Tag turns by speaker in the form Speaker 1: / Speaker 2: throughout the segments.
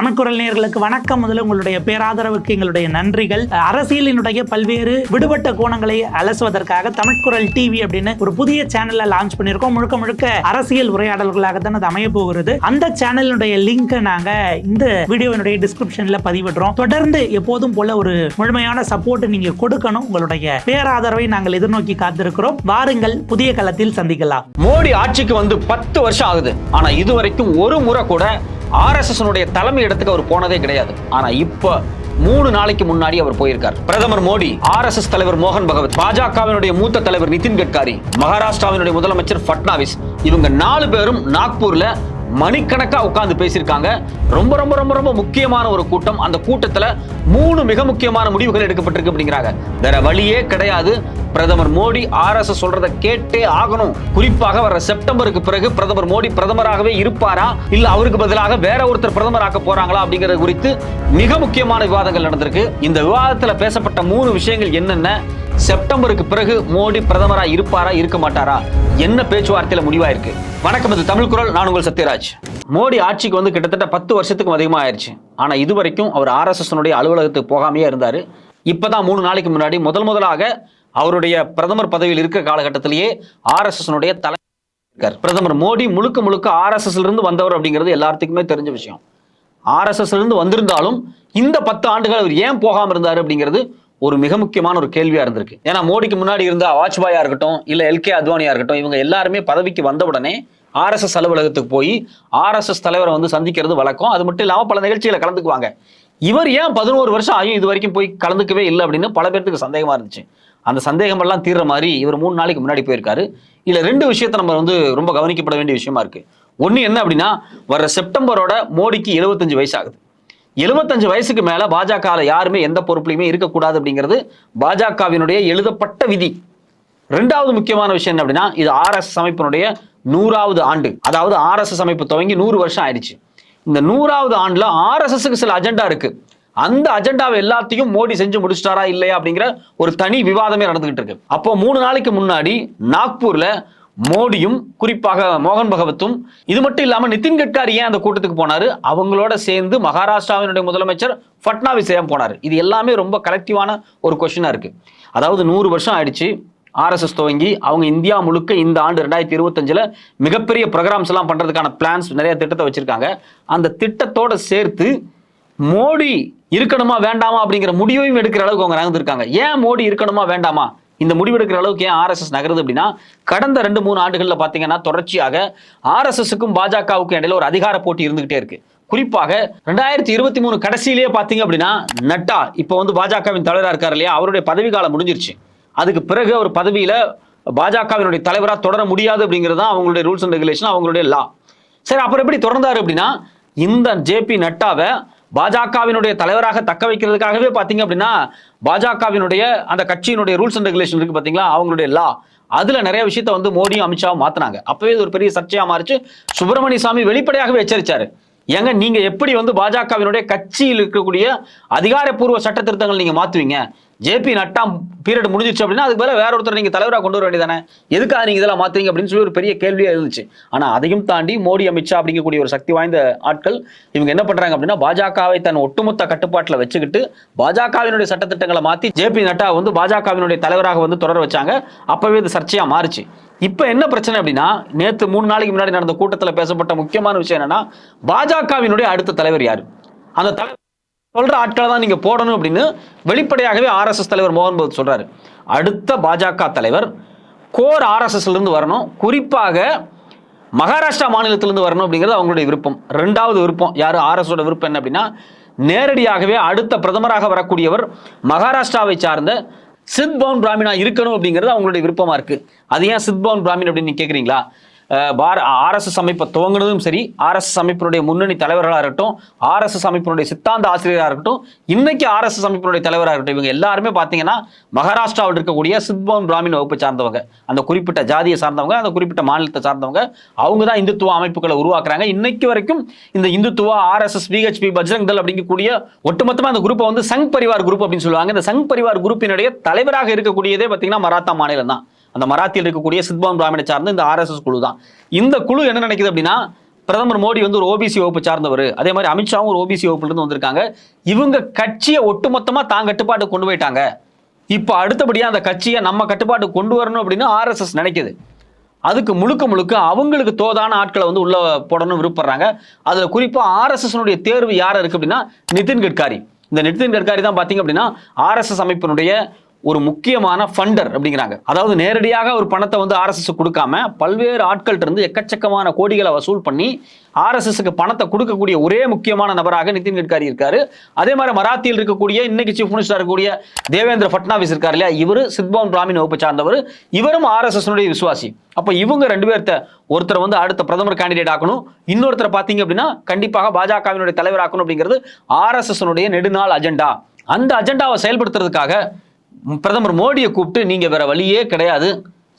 Speaker 1: தமிழ்குரல் நேர்களுக்கு வணக்கம். முதல்ல உங்களுடைய பேராதரவுக்கு எங்களுடைய நன்றிகள். அரசியலினுடைய பல்வேறு விடுபட்ட கோணங்களை அலசுவதற்காக தமிழ்குரல் டிவி அப்படின்னு ஒரு புதிய சேனல்ல லான்ச் பண்ணியிருக்கோம். முழுக்க முழுக்க அரசியல் உரையாடல்களாக தான் அது அமைய போகிறது. அந்த சேனலினுடைய லிங்கை நாங்க இந்த வீடியோவினுடைய டிஸ்கிரிப்ஷன்ல பதிவிடுறோம். தொடர்ந்து எப்போதும் போல ஒரு முழுமையான சப்போர்ட் நீங்க கொடுக்கணும். உங்களுடைய பேராதரவை நாங்கள் எதிர்நோக்கி காத்திருக்கிறோம். வாருங்கள் புதிய களத்தில் சந்திக்கலாம்.
Speaker 2: மோடி ஆட்சிக்கு வந்து பத்து வருஷம் ஆகுது. ஆனா இதுவரைக்கும் ஒரு முறை கூட ஆர்எஸ்எஸ்னுடைய தலைமை இடத்துக்கு அவர் போனதே கிடையாது. ஆனா இப்போ மூணு நாளைக்கு முன்னாடி அவர் போயிருக்கார். பிரதமர் மோடி ஆர்எஸ்எஸ் தலைவர் மோகன் பகவத் பாஜகவினுடைய மூத்த தலைவர் நிதின் கட்காரி மகாராஷ்டிராவினுடைய முதலமைச்சர் ஃபட்னாவிஸ் இவங்க நாலு பேரும் நாக்பூர்ல மணிக்கணக்கா உட்கார்ந்து பேசியிருக்காங்க. ரொம்ப ரொம்ப ரொம்ப ரொம்ப முக்கியமான ஒரு கூட்டம். அந்த கூட்டத்துல மூணு மிக முக்கியமான முடிவுகள் எடுக்கப்பட்டிருக்கு அப்படிங்கிறாங்க. வேற வழியே கிடையாது. பிரதமர் மோடி ஆர்எஸ்எஸ் சொல்றத கேட்டே ஆகணும். குறிப்பாக வர செப்டம்பருக்கு பிறகு பிரதமர் மோடி பிரதமராகவே இருப்பாரா? இல்ல அவருக்கு பதிலாக வேற ஒருத்தர் பிரதமராக்க போறாங்களா அப்படிங்கிறது குறித்து மிக முக்கியமான விவாதங்கள் நடந்திருக்கு. இந்த விவாதத்துல பேசப்பட்ட மூணு விஷயங்கள் என்னென்ன? செப்டம்பருக்கு பிறகு மோடி பிரதமரா இருப்பாரா இருக்க மாட்டாரா? என்ன பேச்சுவார்த்தையில முடிவாயிருக்கு? வணக்கம் இது தமிழ் குரல். நான் உங்கள் சத்யராஜ். மோடி ஆட்சிக்கு வந்து கிட்டத்தட்ட பத்து வருஷத்துக்கும் அதிகமாக ஆயிடுச்சு ஆனால் இது வரைக்கும் அவர் ஆர்எஸ்எஸ்னுடைய அலுவலகத்துக்கு போகாமையே இப்போ தான் மூணு நாளைக்கு முன்னாடி முதல் முதலாக அவருடைய பிரதமர் பதவியில் இருக்கிற காலகட்டத்திலேயே ஆர்எஸ்எஸ்னுடைய தலை பிரதமர் மோடி முழுக்க முழுக்க ஆர்எஸ்எஸ்ல இருந்து வந்தவர் அப்படிங்கிறது எல்லாத்துக்குமே தெரிஞ்ச விஷயம். ஆர்எஸ்எஸ்ல இருந்து வந்திருந்தாலும் இந்த பத்து ஆண்டுகள் அவர் ஏன் போகாம இருந்தாரு அப்படிங்கிறது ஒரு மிக முக்கியமான ஒரு கேள்வியா இருந்திருக்கு. ஏன்னா மோடிக்கு முன்னாடி இருந்த வாஜ்பாயா இருக்கட்டும் இல்ல எல்கே அத்வானியா இருக்கட்டும் இவங்க எல்லாருமே பதவிக்கு வந்த உடனே ஆர்எஸ்எஸ் அலுவலகத்துக்கு போய் ஆர்எஸ்எஸ் தலைவரை வந்து சந்திக்கிறது வழக்கம். அது மட்டும் இல்லாமல் பல நிகழ்ச்சிகளை கலந்துக்குவாங்க. இவர் ஏன் பதினோரு வருஷம் ஆகியும் இது வரைக்கும் போய் கலந்துக்கவே இல்லை அப்படின்னு பல பேர்த்துக்கு சந்தேகமா இருந்துச்சு. அந்த சந்தேகமெல்லாம் தீர்ற மாதிரி இவர் மூணு நாளைக்கு முன்னாடி போயிருக்காரு. இல்லை ரெண்டு விஷயத்தை நம்ம வந்து ரொம்ப கவனிக்கப்பட வேண்டிய விஷயமா இருக்கு. ஒன்று என்ன அப்படின்னா வர்ற செப்டம்பரோட மோடிக்கு 75 வயசு ஆகுது 75 வயசுக்கு மேல பாஜக யாருமே எந்த பொறுப்புலையுமே இருக்கக்கூடாது அப்படிங்கிறது பாஜகவினுடைய எழுதப்பட்ட விதி. ரெண்டாவது முக்கியமான விஷயம் என்ன அப்படின்னா இது ஆர்எஸ் அமைப்பினுடைய நூறாவது ஆண்டு. அதாவது ஆர்எஸ்எஸ் அமைப்பு துவங்கி நூறு வருஷம் ஆயிடுச்சு. இந்த நூறாவது ஆண்டுல ஆர்எஸ்எஸ்க்கு சில அஜெண்டா இருக்கு. அந்த அஜெண்டாவை எல்லாத்தையும் மோடி செஞ்சு முடிச்சிட்டாரா இல்லையா அப்படிங்கிற ஒரு தனி விவாதமே நடந்துகிட்டு இருக்கு. அப்போ மூணு நாளைக்கு முன்னாடி நாக்பூர்ல மோடியும் குறிப்பாக மோகன் பகவத்தும் இது மட்டும் இல்லாம நிதின் கட்காரி ஏன் அந்த கூட்டத்துக்கு போனாரு? அவங்களோட சேர்ந்து மகாராஷ்டிராவினுடைய முதலமைச்சர் ஃபட்னாவிஸ் ஏன் போனாரு. இது எல்லாமே ரொம்ப கலெக்டிவான ஒரு கொஸ்டினா இருக்கு. அதாவது நூறு வருஷம் ஆயிடுச்சு. ஆர்எஸ்எஸ் துவங்கி அவங்க இந்தியா முழுக்க இந்த ஆண்டு ரெண்டாயிரத்தி இருபத்தஞ்சில் மிகப்பெரிய ப்ரோக்ராம்ஸ் எல்லாம் பண்ணுறதுக்கான பிளான்ஸ் நிறைய திட்டத்தை வச்சுருக்காங்க. அந்த திட்டத்தோடு சேர்த்து மோடி இருக்கணுமா வேண்டாமா அப்படிங்கிற முடிவையும் எடுக்கிற அளவுக்கு அவங்க நகர்ந்துருக்காங்க. ஏன் மோடி இருக்கணுமா வேண்டாமா? இந்த முடிவெடுக்கிற அளவுக்கு ஏன் ஆர்எஸ்எஸ் நகருது அப்படின்னா கடந்த ரெண்டு மூணு ஆண்டுகளில் பார்த்தீங்கன்னா தொடர்ச்சியாக ஆர்எஸ்எஸ்க்கும் பாஜகவுக்கும் இடையில ஒரு அதிகார போட்டி இருந்துகிட்டே இருக்கு. குறிப்பாக ரெண்டாயிரத்தி இருபத்தி மூணு கடைசியிலேயே பார்த்தீங்க அப்படின்னா நட்டா இப்போ வந்து பாஜகவின் தலைவராக இருக்கார் இல்லையா? அவருடைய பதவி காலம் முடிஞ்சிருச்சு. அதுக்கு பிறகு அவர் பதவியில் பாஜகவினுடைய தலைவராக தொடர முடியாது அப்படிங்கிறது தான் அவங்களுடைய ரூல்ஸ் அண்ட் ரெகுலேஷன் அவங்களுடைய லா. சரி அப்புறம் எப்படி தொடர்ந்தாரு அப்படின்னா இந்த ஜேபி நட்டாவை பாஜகவினுடைய தலைவராக தக்க வைக்கிறதுக்காகவே பார்த்தீங்க அப்படின்னா பாஜகவினுடைய அந்த கட்சியினுடைய ரூல்ஸ் அண்ட் ரெகுலேஷன் இருக்கு பார்த்தீங்களா? அவங்களுடைய லா அதுல நிறைய விஷயத்த வந்து மோடியும் அமித்ஷாவும் மாத்தினாங்க. அப்பவே இது ஒரு பெரிய சர்ச்சையா மாறிச்சு. சுப்பிரமணிய சாமி வெளிப்படையாகவே எச்சரிச்சாரு. ஏங்க நீங்க எப்படி வந்து பாஜகவினுடைய கட்சியில் இருக்கக்கூடிய அதிகாரப்பூர்வ சட்ட திருத்தங்கள் நீங்க மாத்துவீங்க? ஜேபி நட்டா பீரியட் முடிஞ்சிச்சு அப்படின்னா அதுக்கு பதிலா வேற ஒருத்தர் நீங்க தலைவராக கொண்டு வர வேண்டியதானே எதுக்காக நீங்க இதெல்லாம் மாத்துறீங்க அப்படின்னு சொல்லி ஒரு பெரிய கேள்வியா இருந்துச்சு. ஆனா அதையும் தாண்டி மோடி அமித்ஷா அப்படிங்கக்கூடிய ஒரு சக்தி வாய்ந்த ஆட்கள் இவங்க என்ன பண்றாங்க அப்படின்னா பாஜகவை தன் ஒட்டுமொத்த கட்டுப்பாட்டில் வச்சுக்கிட்டு பாஜகவினுடைய சட்டத்திட்டங்களை மாத்தி ஜேபி நட்டா வந்து பாஜகவினுடைய தலைவராக வந்து தொடர வச்சாங்க. அப்பவே இது சர்ச்சையா மாறுச்சு. இப்போ என்ன பிரச்சனை அப்படின்னா நேற்று மூணு நாளைக்கு முன்னாடி நடந்த கூட்டத்தில் பேசப்பட்ட முக்கியமான விஷயம் என்னன்னா பாஜகவினுடைய அடுத்த தலைவர் யார்? அந்த தலைவர் சொல்ற ஆட்களை தான் நீங்க போடணும் அப்படின்னு வெளிப்படையாகவே ஆர்எஸ்எஸ் தலைவர் மோகன் பகவத் சொல்றாரு. அடுத்த பாஜக தலைவர் கோர் ஆர்எஸ்எஸ்ல இருந்து வரணும். குறிப்பாக மகாராஷ்டிரா மாநிலத்திலிருந்து வரணும் அப்படிங்கிறது அவங்களுடைய விருப்பம். ரெண்டாவது விருப்பம் யாரு? ஆர்எஸோட விருப்பம் என்ன அப்படின்னா நேரடியாகவே அடுத்த பிரதமராக வரக்கூடியவர் மகாராஷ்டிராவை சார்ந்த சித்பவன் பிராமினா இருக்கணும் அப்படிங்கிறது அவங்களுடைய விருப்பமா இருக்கு. அது ஏன் சித்பவன் பிராமின் அப்படின்னு நீங்க கேட்குறீங்களா பார ஆர்எஸ்எஸ் அமைப்பை துவங்கினதும் சரி ஆர்எஸ்எஸ் அமைப்பினுடைய முன்னணி தலைவர்களாக இருக்கட்டும் ஆர்எஸ்எஸ் அமைப்பினுடைய சித்தாந்த ஆசிரியராக இருக்கட்டும் இன்னைக்கு ஆர்எஸ்எஸ் அமைப்பினுடைய தலைவராக இருக்கட்டும் இவங்க எல்லாருமே பார்த்தீங்கன்னா மகாராஷ்டிராவில் இருக்கக்கூடிய சித்பவன் பிராமின் வகுப்பை சார்ந்தவங்க. அந்த குறிப்பிட்ட ஜாதியை சார்ந்தவங்க அந்த குறிப்பிட்ட மாநிலத்தை சார்ந்தவங்க அவங்க தான் இந்துத்துவ அமைப்புகளை உருவாக்குறாங்க. இன்னைக்கு வரைக்கும் இந்த இந்துத்துவா ஆர்எஸ்எஸ் பிஹெச்பி பஜ்ரங் தள் அப்படிங்கக்கூடிய ஒட்டுமொத்தமாக அந்த குரூப்பை வந்து சங் பரிவார் குரூப் அப்படின்னு சொல்லுவாங்க. இந்த சங் பரிவார் குரூப்பினுடைய தலைவராக இருக்கக்கூடியதே பார்த்தீங்கன்னா மராத்தா மாநிலம் தான் அந்த மராத்தியில் இருக்கக்கூடிய சித்பவன் பிராமணை சார்ந்த இந்த ஆர்எஸ்எஸ் குழு தான். இந்த குழு என்ன நினைக்குது அப்படின்னா பிரதமர் மோடி வந்து ஒரு ஓபிசி வகுப்பு சார்ந்தவர். அதே மாதிரி அமித்ஷாவும் ஒரு ஓபிசி வகுப்புலேருந்து வந்திருக்காங்க. இவங்க கட்சியை ஒட்டுமொத்தமாக தான் கட்டுப்பாட்டு கொண்டு போயிட்டாங்க. இப்போ அடுத்தபடியாக அந்த கட்சியை நம்ம கட்டுப்பாட்டு கொண்டு வரணும் அப்படின்னு ஆர்எஸ்எஸ் நினைக்குது. அதுக்கு முழுக்க முழுக்க அவங்களுக்கு தோதான ஆட்களை வந்து உள்ள போடணும் விருப்பப்படுறாங்க. அதில் குறிப்பாக ஆர்எஸ்எஸ்னுடைய தேர்வு யார் இருக்குது அப்படின்னா நிதின் கட்காரி. இந்த நிதின் கட்காரி தான் பார்த்தீங்க அப்படின்னா ஆர்எஸ்எஸ் அமைப்பினுடைய ஒரு முக்கியமான ஃபண்டர் அப்படிங்கிறாங்க. அதாவது நேரடியாக ஒரு பணத்தை வந்து ஆர்எஸ்எஸ் கொடுக்காம பல்வேறு ஆட்கள்ட்ட இருந்து எக்கச்சக்கமான கோடிகளை வசூல் பண்ணி ஆர்எஸ்எஸ்க்கு பணத்தை கொடுக்கக்கூடிய ஒரே முக்கியமான நபராக நிதின் கட்காரி இருக்காரு. அதே மாதிரி மராத்தியில் இருக்கக்கூடிய இன்னைக்கு சீஃப் மினிஸ்டர் இருக்கக்கூடிய தேவேந்திர ஃபட்னாவிஸ் இருக்கார் இல்லையா? இவர் சித்பவன் பிராமின் வகுப்பை சார்ந்தவர். இவரும் ஆர்எஸ்எஸ்னுடைய விசுவாசி. அப்போ இவங்க ரெண்டு பேர்த்த ஒருத்தர் வந்து அடுத்த பிரதமர் கேண்டிடேட் ஆக்கணும். இன்னொருத்தரை பார்த்தீங்க அப்படின்னா கண்டிப்பாக பாஜகவினுடைய தலைவர் ஆக்கணும் அப்படிங்கிறது ஆர்எஸ்எஸ்னுடைய நெடுநாள் அஜெண்டா அந்த அஜெண்டாவை செயல்படுத்துறதுக்காக பிரதமர் மோடியை கூப்பிட்டு நீங்கள் வேற வழியே கிடையாது.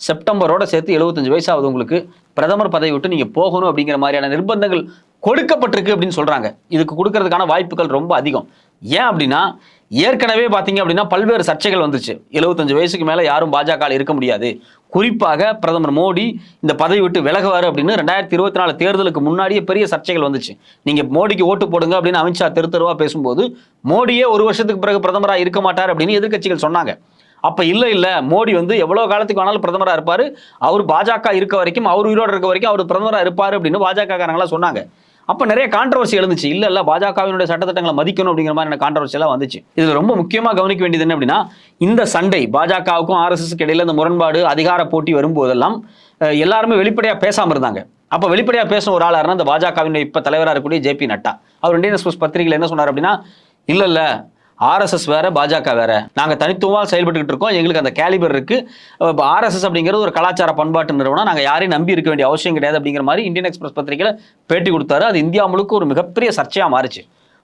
Speaker 2: செப்டம்பரோட சேர்த்து எழுபத்தஞ்சு வயசாகுது உங்களுக்கு. பிரதமர் பதவி விட்டு நீங்கள் போகணும் அப்படிங்கிற மாதிரியான நிர்பந்தங்கள் கொடுக்கப்பட்டிருக்கு அப்படின்னு சொல்கிறாங்க இதுக்கு கொடுக்கறதுக்கான வாய்ப்புகள் ரொம்ப அதிகம். ஏன் அப்படின்னா ஏற்கனவே பார்த்தீங்க அப்படின்னா பல்வேறு சர்ச்சைகள் வந்துச்சு 75 வயசுக்கு மேலே யாரும் பாஜக இருக்க முடியாது. குறிப்பாக பிரதமர் மோடி இந்த பதவி விட்டு விலகுவார் அப்படின்னு ரெண்டாயிரத்தி இருபத்தி நாலு தேர்தலுக்கு முன்னாடியே பெரிய சர்ச்சைகள் வந்துச்சு. நீங்கள் மோடிக்கு ஓட்டு போடுங்க அப்படின்னு அமித்ஷா தெரு பேசும்போது மோடியே ஒரு வருஷத்துக்கு பிறகு பிரதமராக இருக்க மாட்டார் அப்படின்னு எதிர்கட்சிகள் சொன்னாங்க. அப்போ இல்லை இல்லை மோடி வந்து எவ்வளோ காலத்துக்கு வேணாலும் பிரதமராக இருப்பார். அவர் பாஜக இருக்க வரைக்கும் அவர் உயிரோடு இருக்க வரைக்கும் அவர் பிரதமராக இருப்பார் அப்படின்னு பாஜக காரங்களாம் சொன்னாங்க. அப்போ நிறைய கான்ட்ரவர்சி எழுந்துச்சு. இல்லை இல்லை பாஜகவினுடைய சட்டத்திட்டங்களை மதிக்கணும் அப்படிங்கிற மாதிரி கான்ட்ரவர்சி எல்லாம் வந்துச்சு. இதில் ரொம்ப முக்கியமாக கவனிக்க வேண்டியது என்ன அப்படின்னா இந்த சண்டை பாஜகவுக்கும் ஆர்எஸ்எஸ்க்கு இடையில இந்த முரண்பாடு அதிகார போட்டி வரும்போதெல்லாம் எல்லாருமே வெளிப்படையாக பேசாமல் இருந்தாங்க. அப்போ வெளிப்படையாக பேசின ஒரு ஆள் யாருன்னா இந்த பாஜகவின் இப்போ தலைவராக இருக்கக்கூடிய ஜேபி நட்டா. அவர் இந்தியன் எக்ஸ்பிரஸ் பத்திரிகையில் என்ன சொன்னார் அப்படின்னா இல்லை இல்லை ஆர்எஸ்எஸ் வேற பாஜக வேற. நாங்கள் தனித்துவமாக செயல்பட்டுக்கிட்டு இருக்கோம். எங்களுக்கு அந்த கேலிபர் இருக்கு. ஆர்எஸ்எஸ் அப்படிங்கிறது ஒரு கலாச்சார பண்பாட்டு நிறுவனம். நாங்கள் யாரையும் நம்பி இருக்க வேண்டிய அவசியம் கிடையாது அப்படிங்கிற மாதிரி இந்தியன் எக்ஸ்பிரஸ் பத்திரிகையில் பேட்டி கொடுத்தாரு. அது இந்தியா முழுக்க ஒரு மிகப்பெரிய சர்ச்சையாக மாறிச்சு.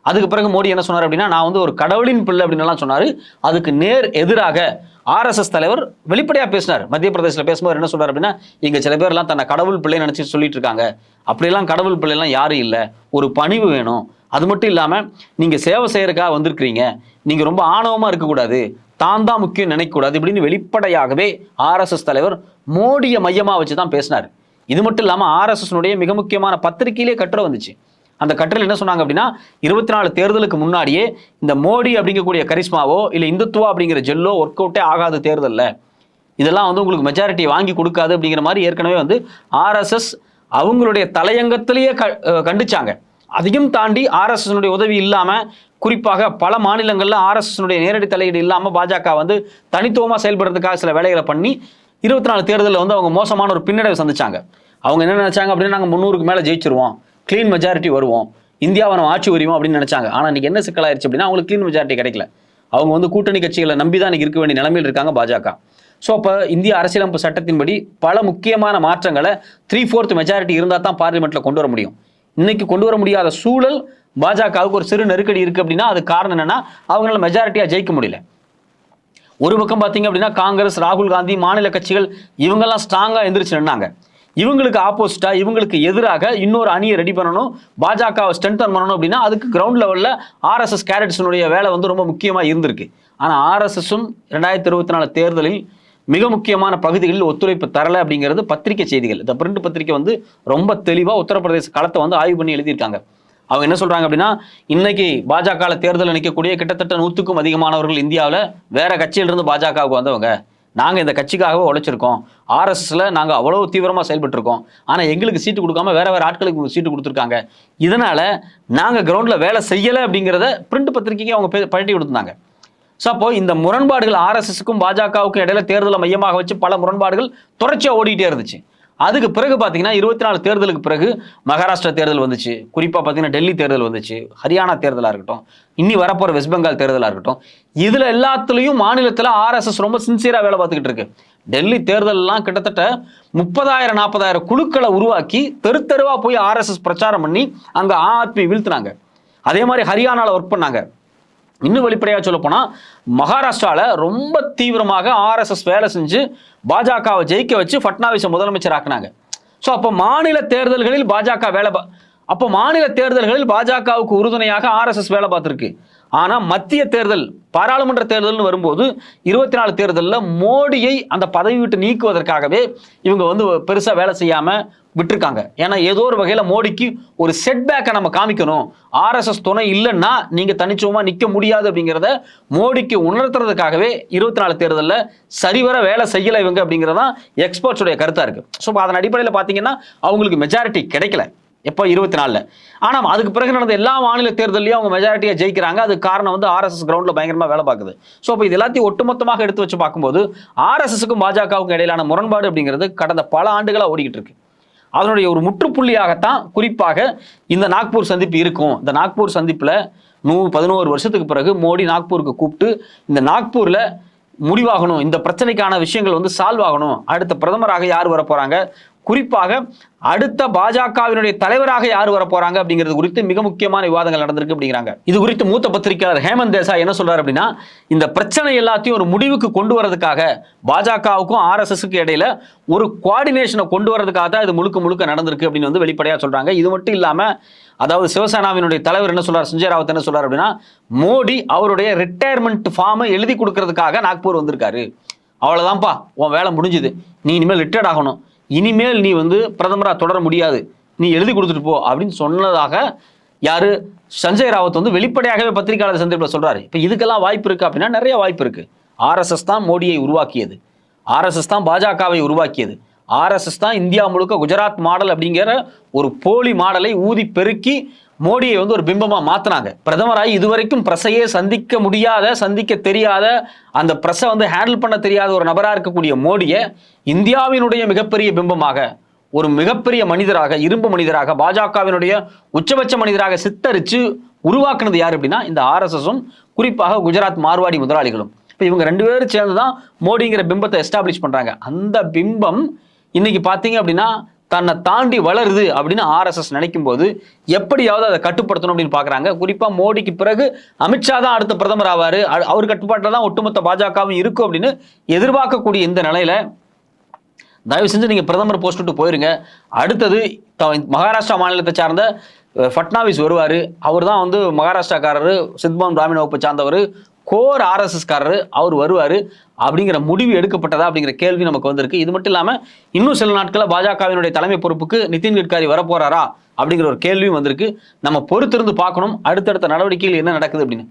Speaker 2: அதுக்கு பிறகு மோடி என்ன சொன்னார் அப்படின்னா நான் வந்து ஒரு கடவுளின் பிள்ளை அப்படின்னு எல்லாம் சொன்னார். அதுக்கு நேர் எதிராக ஆர்எஸ்எஸ் தலைவர் வெளிப்படையாக பேசினார். மத்திய பிரதேசத்தில் பேசும்போது என்ன சொல்கிறார் அப்படின்னா இங்கே சில பேர்லாம் தன்னை கடவுள் பிள்ளை நினச்சி சொல்லிட்டு இருக்காங்க. அப்படியெல்லாம் கடவுள் பிள்ளைலாம் யாரும் இல்லை. ஒரு பணிவு வேணும். அது மட்டும் இல்லாமல் நீங்கள் சேவை செய்கிறக்காக வந்திருக்கிறீங்க. நீங்கள் ரொம்ப ஆணவமாக இருக்கக்கூடாது. தான் தான் முக்கியம் நினைக்கக்கூடாது. இப்படின்னு வெளிப்படையாகவே ஆர்எஸ்எஸ் தலைவர் மோடியை மையமாக வச்சு தான் பேசினார். இது மட்டும் இல்லாமல் ஆர்எஸ்எஸ்னுடைய மிக முக்கியமான பத்திரிகையிலே கட்டுரை வந்துச்சு. அந்த கட்டுரையில் என்ன சொன்னாங்க அப்படின்னா இருபத்தி நாலு தேர்தலுக்கு முன்னாடியே இந்த மோடி அப்படிங்கக்கூடிய கரிஷ்மாவோ இல்லை இந்துத்துவா அப்படிங்கிற ஜெல்லோ ஒர்க் அவுட்டே ஆகாத தேர்தலில். இதெல்லாம் வந்து உங்களுக்கு மெஜாரிட்டி வாங்கி கொடுக்காது அப்படிங்கிற மாதிரி ஏற்கனவே வந்து ஆர்எஸ்எஸ் அவங்களுடைய தலையங்கத்திலேயே க கண்டிச்சாங்க. அதையும் தாண்டி ஆர்எஸ்எஸ்னுடைய உதவி இல்லாமல் குறிப்பாக பல மாநிலங்களில் ஆர்எஸ்எஸ்னுடைய நேரடி தலையீடு இல்லாமல் பாஜக வந்து தனித்துவமாக செயல்படுறதுக்காக சில வேலைகளை பண்ணி இருபத்தி நாலு தேர்தலில் வந்து அவங்க மோசமான ஒரு பின்னடைவை சந்திச்சாங்க. அவங்க என்ன நினைச்சாங்க அப்படின்னா நாங்கள் முந்நூறுக்கு மேலே ஜெயிச்சிருவோம். க்ளீன் மெஜாரிட்டி வருவோம். இந்தியாவை நம்ம ஆட்சி வருவோம் அப்படின்னு நினைச்சாங்க. ஆனால் இன்றைக்கி என்ன சிக்கலாயிருச்சு அப்படின்னா அவங்களுக்கு க்ளீன் மெஜாரிட்டி கிடைக்கல. அவங்க வந்து கூட்டணி கட்சிகளை நம்பி தான் இருக்க வேண்டிய நிலைமையில் இருக்காங்க பாஜக. ஸோ அப்போ இந்திய அரசியலமைப்பு சட்டத்தின்படி பல முக்கியமான மாற்றங்களை த்ரீ ஃபோர்த் மெஜாரிட்டி இருந்தால் தான் பார்லிமெண்ட்டில் கொண்டு வர முடியும். இன்னைக்கு கொண்டு வர முடியாத சூழல் பாஜகவுக்கு ஒரு சிறு நெருக்கடி இருக்கு அப்படின்னா அது காரணம் என்னன்னா அவங்களால மெஜாரிட்டியாக ஜெயிக்க முடியல. ஒரு பக்கம் பார்த்தீங்க அப்படின்னா காங்கிரஸ் ராகுல் காந்தி மாநில கட்சிகள் இவங்கெல்லாம் ஸ்ட்ராங்காக எந்திரிச்சு நின்னாங்க. இவங்களுக்கு ஆப்போசிட்டா இவங்களுக்கு எதிராக இன்னொரு அணியை ரெடி பண்ணணும் பாஜகவை ஸ்ட்ரென்தன் பண்ணணும் அப்படின்னா அதுக்கு கிரவுண்ட் லெவலில் ஆர்எஸ்எஸ் கேரட்ஸினுடைய வேலை வந்து ரொம்ப முக்கியமாக இருந்திருக்கு. ஆனால் ஆர்எஸ்எஸும் ரெண்டாயிரத்தி இருபத்தி நாலு தேர்தலில் மிக முக்கியமான பகுதிகளில் ஒத்துழைப்பு தரல அப்படிங்கிறது பத்திரிகை செய்திகள். இந்த பிரிண்ட் பத்திரிகை வந்து ரொம்ப தெளிவாக உத்தரப்பிரதேச களத்தை வந்து ஆய்வு பண்ணி எழுதியிருக்காங்க. அவங்க என்ன சொல்றாங்க அப்படின்னா இன்னைக்கு பாஜக தேர்தலில் நிற்கக்கூடிய கிட்டத்தட்ட நூற்றுக்கும் அதிகமானவர்கள் இந்தியாவில் வேற கட்சியிலிருந்து பாஜகவுக்கு வந்தவங்க. நாங்கள் இந்த கட்சிக்காகவே உழைச்சிருக்கோம். ஆர்எஸ்எஸில் நாங்கள் அவ்வளோ தீவிரமாக செயல்பட்டுருக்கோம். ஆனால் எங்களுக்கு சீட்டு கொடுக்காம வேற வேறு ஆட்களுக்கு சீட்டு கொடுத்துருக்காங்க. இதனால் நாங்கள் கிரவுண்டில் வேலை செய்யலை அப்படிங்கிறத பிரிண்ட் பத்திரிகைக்கு அவங்க பே- பழட்டி கொடுத்துருந்தாங்க. ஸோ அப்போ இந்த முரண்பாடுகள் ஆர்எஸ்எஸ்க்கும் பாஜகவுக்கும் இடையில தேர்தலை மையமாக வச்சு பல முரண்பாடுகள் தொடர்ச்சியாக ஓடிட்டே இருந்துச்சு. அதுக்கு பிறகு பார்த்தீங்கன்னா இருபத்தி நாலு தேர்தலுக்கு பிறகு மகாராஷ்டிரா தேர்தல் வந்துச்சு. குறிப்பாக பார்த்தீங்கன்னா டெல்லி தேர்தல் வந்துச்சு. ஹரியானா தேர்தலாக இருக்கட்டும். இன்னி வரப்போகிற வெஸ்ட் பெங்கால் தேர்தலாக இருக்கட்டும். இதில் எல்லாத்துலேயும் மாநிலத்தில் ஆர்எஸ்எஸ் ரொம்ப சின்சியராக வேலை பார்த்துக்கிட்டு இருக்கு. டெல்லி தேர்தலெல்லாம் கிட்டத்தட்ட முப்பதாயிரம் நாற்பதாயிரம் குழுக்களை உருவாக்கி தெரு தெருவாக போய் ஆர்எஸ்எஸ் பிரச்சாரம் பண்ணி அங்கே ஆத்மி வீழ்த்தினாங்க. அதே மாதிரி ஹரியானாவில் ஒர்க் பண்ணாங்க. இன்னும் வெளிப்படையாக சொல்ல மகாராஷ்டிராவில் ரொம்ப தீவிரமாக ஆர்எஸ்எஸ் வேலை செஞ்சு பாஜகவை ஜெயிக்க வச்சு ஃபட்னாவிஸை முதலமைச்சர் ஆக்குனாங்க. ஸோ அப்போ மாநில தேர்தல்களில் பாஜக வேலை பா- அப்போ மாநில தேர்தல்களில் பாஜகவுக்கு உறுதுணையாக ஆர்எஸ்எஸ் வேலை பார்த்துருக்கு. ஆனால் மத்திய தேர்தல் பாராளுமன்ற தேர்தல்னு வரும்போது இருபத்தி நாலு தேர்தலில் மோடியை அந்த பதவி விட்டு நீக்குவதற்காகவே இவங்க வந்து பெருசாக வேலை செய்யாமல் விட்டுருக்காங்க. ஏன்னா ஏதோ ஒரு வகையில் மோடிக்கு ஒரு செட்பேக்கை நம்ம காமிக்கணும். ஆர்எஸ்எஸ் துணை இல்லைன்னா நீங்கள் தனிச்சுவமாக நிற்க முடியாது அப்படிங்கிறத மோடிக்கு உணர்த்துறதுக்காகவே இருபத்தி நாலு தேர்தலில் சரிவர வேலை செய்யலை இவங்க அப்படிங்கிறதான் எக்ஸ்பர்ட்ஸுடைய கருத்தாக இருக்குது ஸோ அதன் அடிப்படையில் பார்த்தீங்கன்னா அவங்களுக்கு மெஜாரிட்டி கிடைக்கல. எப்போ? இருபத்தி நாலில். ஆனால் அதுக்கு பிறகு நடந்த எல்லா மாநில தேர்தலையும் அவங்க மெஜாரிட்டியாக ஜெயிக்கிறாங்க. அது காரணம் வந்து ஆர்எஸ்எஸ் கிரவுண்டில் பயங்கரமாக வேலை பார்க்குது. ஸோ இப்போ இது எல்லாத்தையும் ஒட்டுமொத்தமாக எடுத்து வச்சு பார்க்கும்போது ஆர்எஸ்எஸ்க்கும் பாஜகவுக்கும் இடையிலான முரண்பாடு அப்படிங்கிறது கடந்த பல ஆண்டுகளாக ஓடிக்கிட்டு இருக்கு. அதனுடைய ஒரு முற்றுப்புள்ளியாகத்தான் குறிப்பாக இந்த நாக்பூர் சந்திப்பு இருக்கும். இந்த நாக்பூர் சந்திப்பில் நூ பதினோரு வருஷத்துக்கு பிறகு மோடி நாக்பூருக்கு கூப்பிட்டு இந்த நாக்பூரில் முடிவாகணும். இந்த பிரச்சனைக்கான விஷயங்கள் வந்து சால்வ் ஆகணும். அடுத்த பிரதமராக யார் வர குறிப்பாக அடுத்த பாஜகவினுடைய தலைவராக யார் வர போறாங்க அப்படிங்கிறது குறித்து மிக முக்கியமான விவாதங்கள் நடந்திருக்கு அப்படிங்கிறாங்க. இது குறித்து மூத்த பத்திரிகையாளர் ஹேமந்த் தேசாய் என்ன சொல்றாரு அப்படின்னா இந்த பிரச்சனை எல்லாத்தையும் ஒரு முடிவுக்கு கொண்டு வரதுக்காக பாஜகவுக்கும் ஆர்எஸ்எஸ்க்கு இடையில ஒரு கோஆர்டினேஷனை கொண்டு வரதுக்காக தான் இது முழுக்க முழுக்க நடந்திருக்கு அப்படின்னு வந்து வெளிப்படையா சொல்றாங்க. இது மட்டும் இல்லாம அதாவது சிவசேனாவினுடைய தலைவர் என்ன சொல்றாரு சஞ்சய் ராவத் என்ன சொல்றாரு அப்படின்னா மோடி அவருடைய ரிட்டையர்மெண்ட் ஃபார்மை எழுதி கொடுக்கறதுக்காக நாக்பூர் வந்திருக்காரு. அவ்வளவுதான்ப்பா உன் வேலை முடிஞ்சுது. நீ இனிமேல் ரிட்டையர்ட் ஆகணும். இனிமேல் நீ வந்து பிரதமராக தொடர முடியாது. நீ எழுதி கொடுத்துட்டு போ அப்படின்னு சொன்னதாக யாரு? சஞ்சய் ராவத் வந்து வெளிப்படையாகவே பத்திரிகையாளர் சந்திப்பில் சொல்றாரு. இப்போ இதுக்கெல்லாம் வாய்ப்பு இருக்கு அப்படின்னா நிறைய வாய்ப்பு இருக்கு. ஆர்எஸ்எஸ் தான் மோடியை உருவாக்கியது. ஆர்எஸ்எஸ் தான் பாஜகவை உருவாக்கியது. ஆர்எஸ்எஸ் தான் இந்தியா முழுக்க குஜராத் மாடல் அப்படிங்கிற ஒரு போலி மாடலை ஊதி பெருக்கி மோடியை வந்து ஒரு பிம்பமாக மாத்துனாங்க. பிரதமராய் இதுவரைக்கும் பிரசையே சந்திக்க முடியாத சந்திக்க தெரியாத அந்த பிரஸை வந்து ஹேண்டில் பண்ண தெரியாத ஒரு நபராக இருக்கக்கூடிய மோடியை இந்தியாவினுடைய மிகப்பெரிய பிம்பமாக ஒரு மிகப்பெரிய மனிதராக இரும்பு மனிதராக பாஜகவினுடைய உச்சபட்ச மனிதராக சித்தரித்து உருவாக்குனது யார் அப்படின்னா இந்த ஆர்எஸ்எஸும் குறிப்பாக குஜராத் மார்வாடி முதலாளிகளும். இப்போ இவங்க ரெண்டு பேரும் சேர்ந்து தான் மோடிங்கிற பிம்பத்தை எஸ்டாப்ளிஷ் பண்ணுறாங்க அந்த பிம்பம் இன்னைக்கு பார்த்தீங்க அப்படின்னா தன்னை தாண்டி வளருது அப்படின்னு ஆர்எஸ்எஸ் நினைக்கும் போது எப்படியாவது அதை கட்டுப்படுத்தணும் அப்படின்னு பார்க்குறாங்க குறிப்பாக மோடிக்கு பிறகு அமித்ஷா தான் அடுத்த பிரதமர் ஆவார். அவர் கட்டுப்பாட்டில் தான் ஒட்டுமொத்த பாஜகவும் இருக்கும் அப்படின்னு எதிர்பார்க்கக்கூடிய இந்த நிலையில தயவு செஞ்சு நீங்கள் பிரதமர் போஸ்ட் விட்டு போயிருங்க. அடுத்தது மகாராஷ்டிரா மாநிலத்தை சார்ந்த ஃபட்னாவிஸ் வருவார். அவர் தான் வந்து மகாராஷ்டிராக்காரர் சித்பான் பிராமின் வகுப்பை சார்ந்தவர். கோர் ஆர்எஸ்எஸ்காரர் அவர் வருவார் அப்படிங்கிற முடிவு எடுக்கப்பட்டதா அப்படிங்கிற கேள்வி நமக்கு வந்திருக்கு. இது மட்டும் இல்லாமல் இன்னும் சில நாட்களில் பாஜகவினுடைய தலைமை பொறுப்புக்கு நிதின் கட்காரி வரப்போறாரா அப்படிங்கிற ஒரு கேள்வியும் வந்திருக்கு. நம்ம பொறுத்திருந்து பார்க்கணும். அடுத்தடுத்த நடவடிக்கைகள் என்ன நடக்குது அப்படின்னு.